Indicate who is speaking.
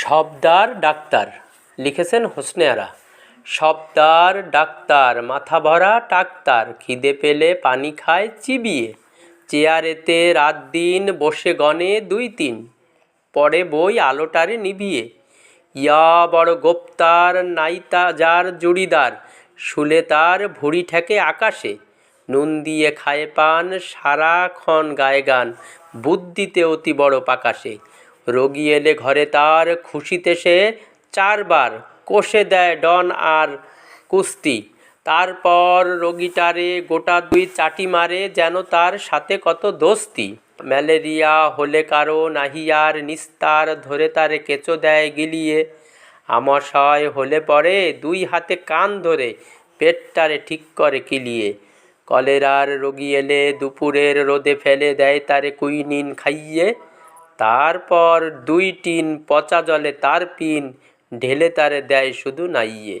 Speaker 1: শবদার doctor, লিখেছেন Hosne Ara. শবদার doctor মাথা ভরা ডাক্তার খিদে পেলে পানি খায় চিবিয়ে। চেয়ারেতে রাত দিন বসে গনে দুই তিন পড়ে বই আলোটারে নিভিয়ে। ইয়া বড় গোপ্তার নাইতা যার জুড়িদার, শুলে তার ভুড়ি ঠেকে আকাশে। নুন দিয়ে খায় পান সারাক্ষণ গায়ে গান বুদ্ধিতে অতি বড় পাকাশে। রোগী এলে ঘরে তার খুশিতে সে চারবার কষে দেয় ডন আর কুস্তি। তারপর রোগীটারে গোটা দুই চাটি মারে যেন তার সাথে কত দোস্তি। ম্যালেরিয়া হলে কারও নাহিয়ার নিস্তার ধরে তারে কেঁচো দেয় গিলিয়ে। আমাশয় হলে পরে দুই হাতে কান ধরে পেটটারে ঠিক করে কিলিয়ে। কলেরার রোগী এলে দুপুরের রোদে ফেলে দেয় তারে কুইনিন খাইয়ে। তারপর দুই টিন পচা জলে তার পিন ঢেলে তারে দেয় শুধু নাইয়ে।